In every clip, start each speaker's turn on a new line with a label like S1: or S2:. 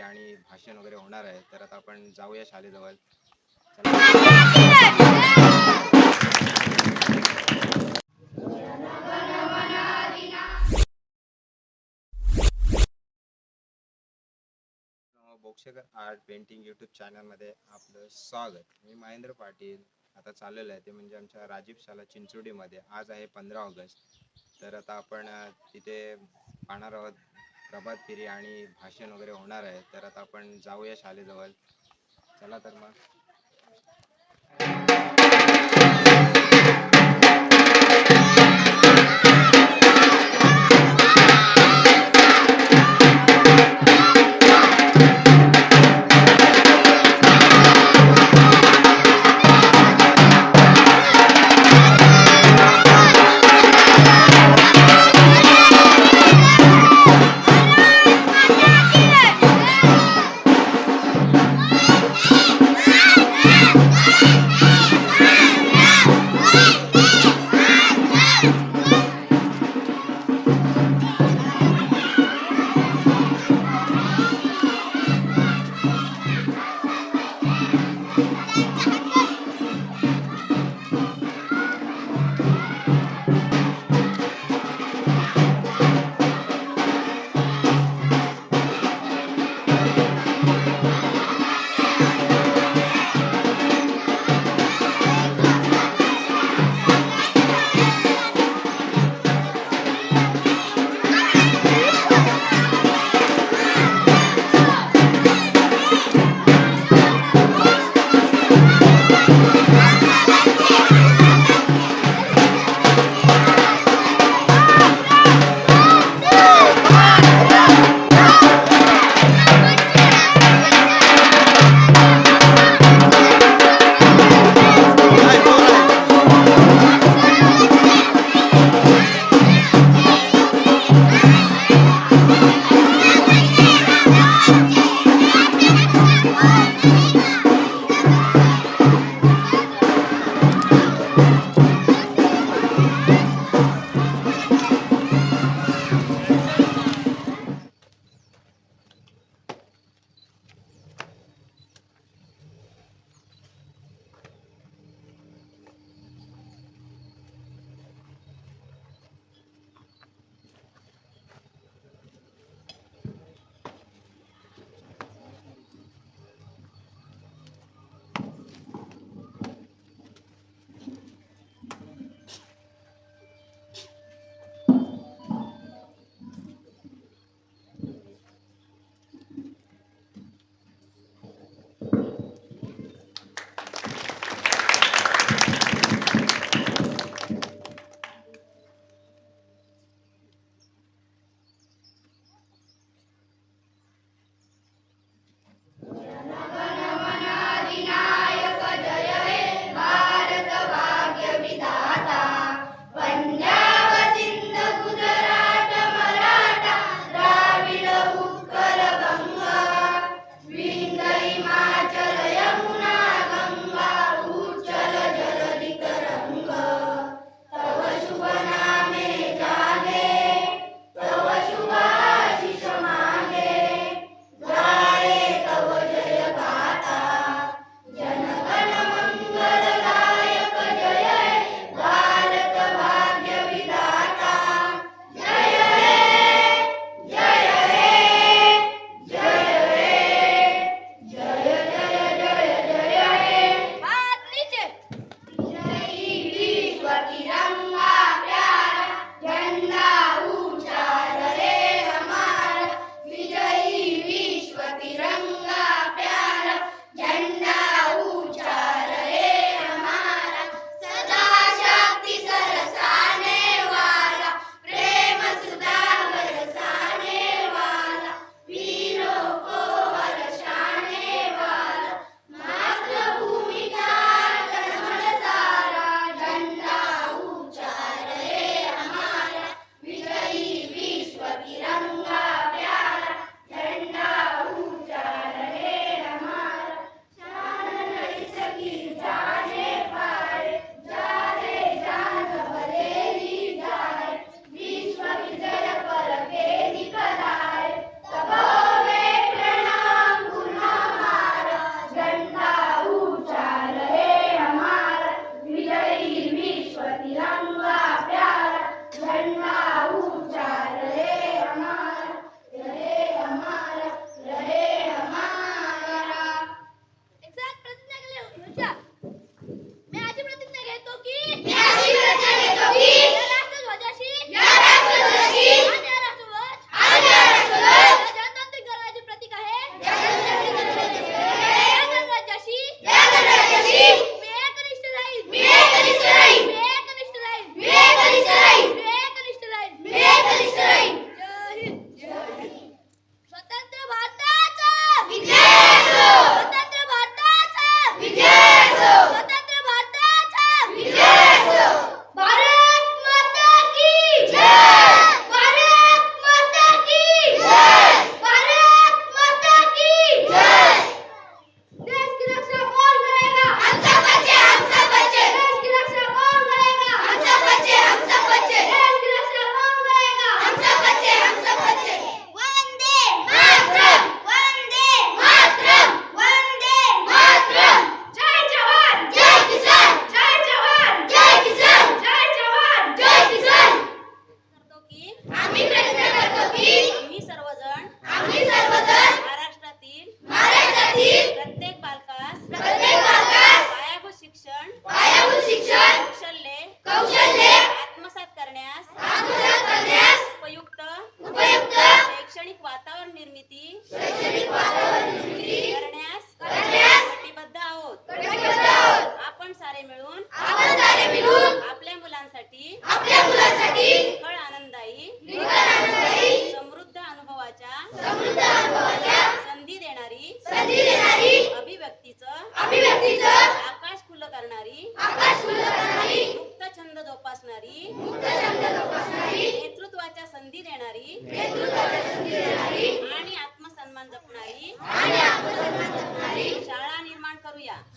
S1: आणि भाषण वगैरे होणार आहे तर आता आपण जाऊया शाळेजवळ. बोक्षकर आर्ट पेंटिंग यूट्यूब चॅनलमध्ये आपलं स्वागत. मी महेंद्र पाटील. आता चाललेलं आहे ते म्हणजे आमच्या राजीव शाला चिंचोडीमध्ये आज आहे पंधरा ऑगस्ट. तर आता आपण तिथे पाहणार आहोत प्रभात फेरी आणि भाषण वगैरे होणार आहे. तर आता आपण जाऊया शाळेजवळ. चला तर मग.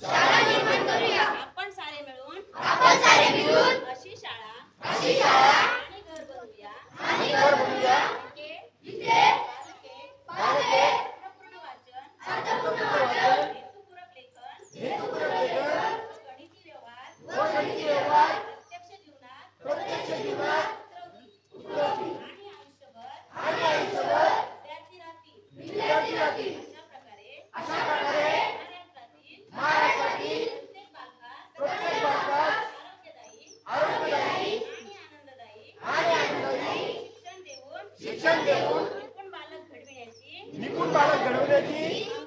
S2: Tchau! দেখি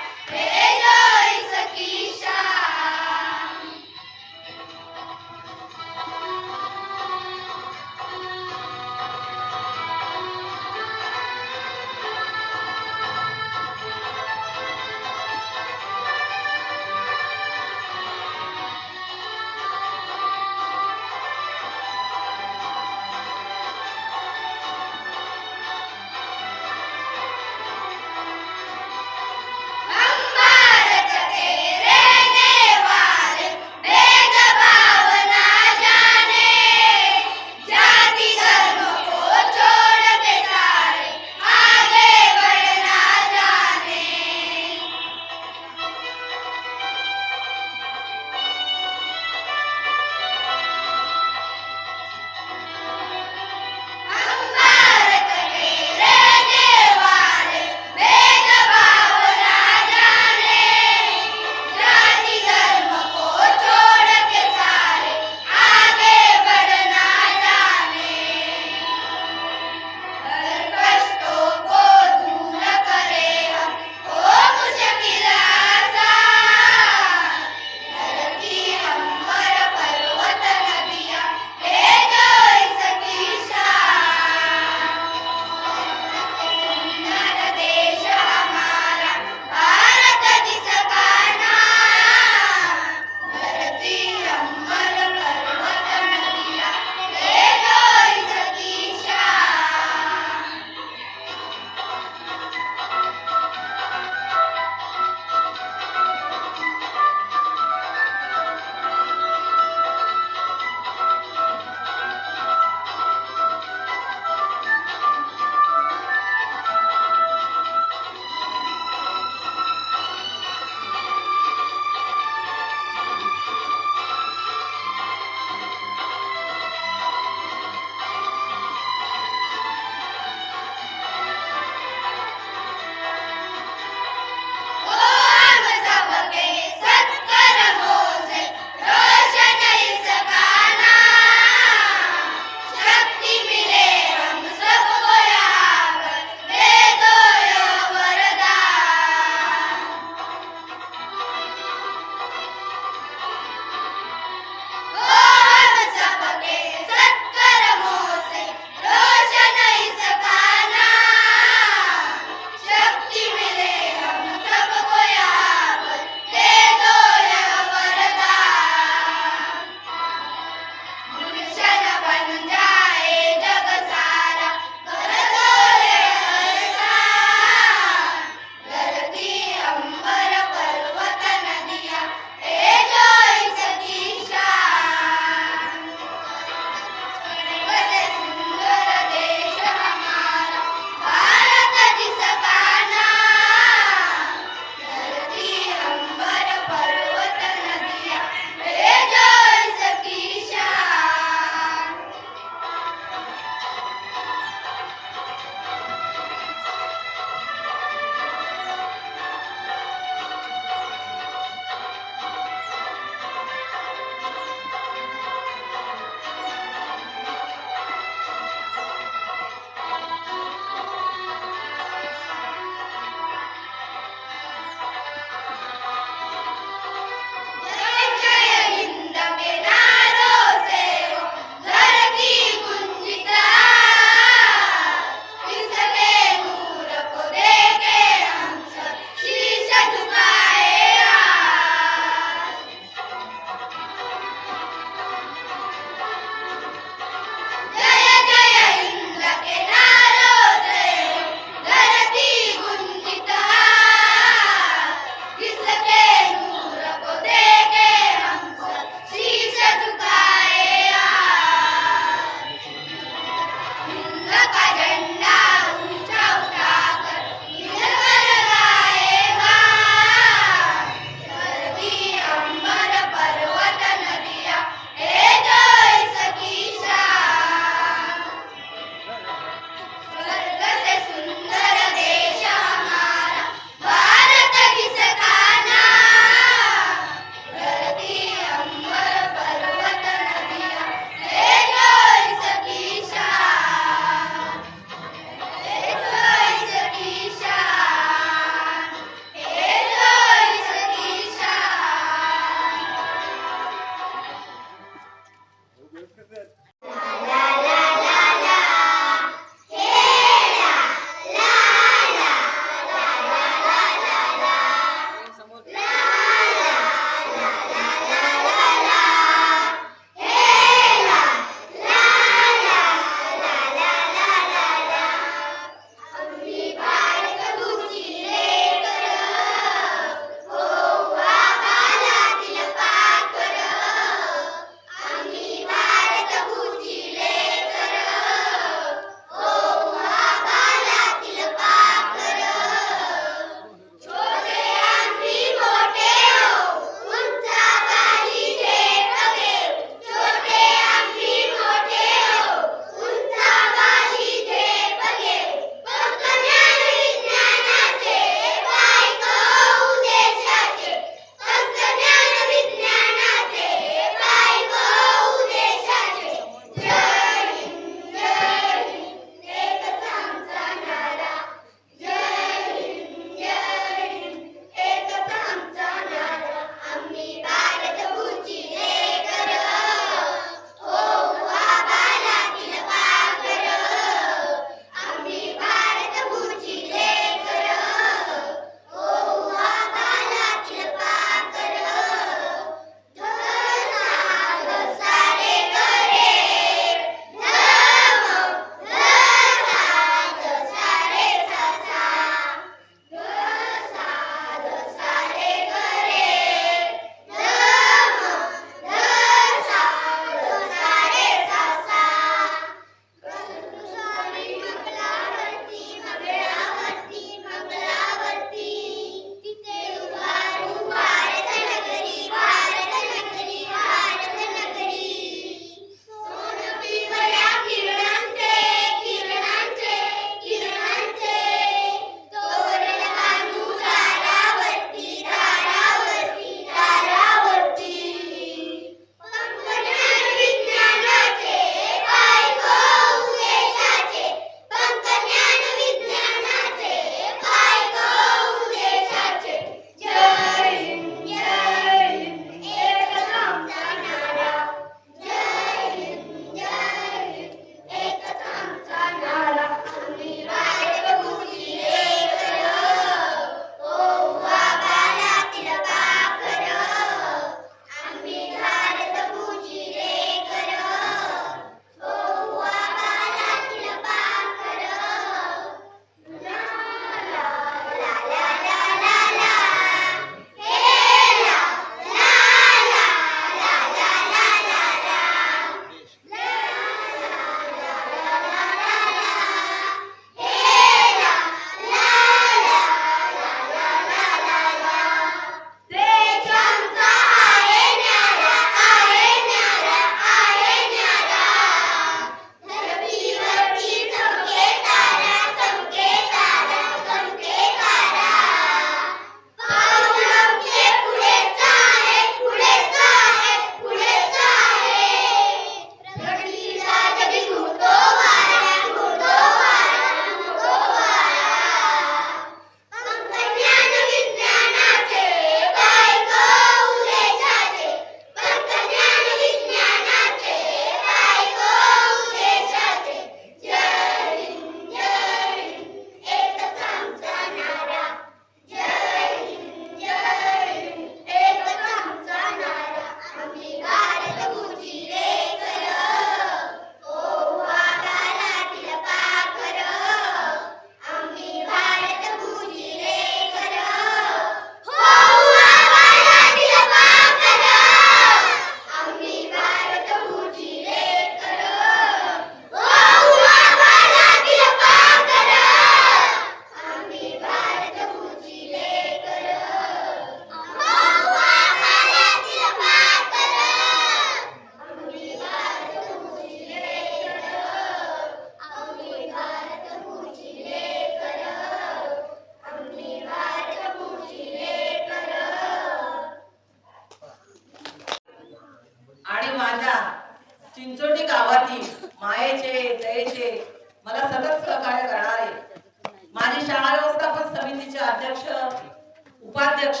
S2: अध्यक्ष उपाध्यक्ष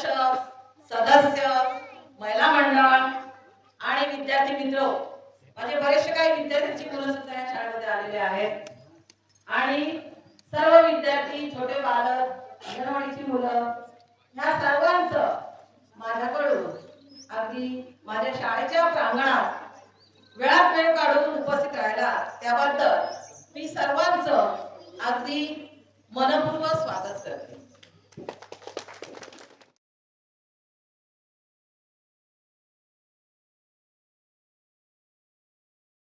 S2: सदस्य महिला मंडळ आणि विद्यार्थी मित्र. माझे बरेचसे काही विद्यार्थ्यांची मुलं सुद्धा या शाळेमध्ये आलेले आहेत. आणि सर्व विद्यार्थी छोटे बालक अंगणवाडीची मुलं ह्या सर्वांचं माझ्याकडून अगदी माझ्या शाळेच्या प्रांगणात वेळात वेळ काढून उपस्थित राहिला त्याबद्दल मी सर्वांचं अगदी मनपूर्वक स्वागत करते.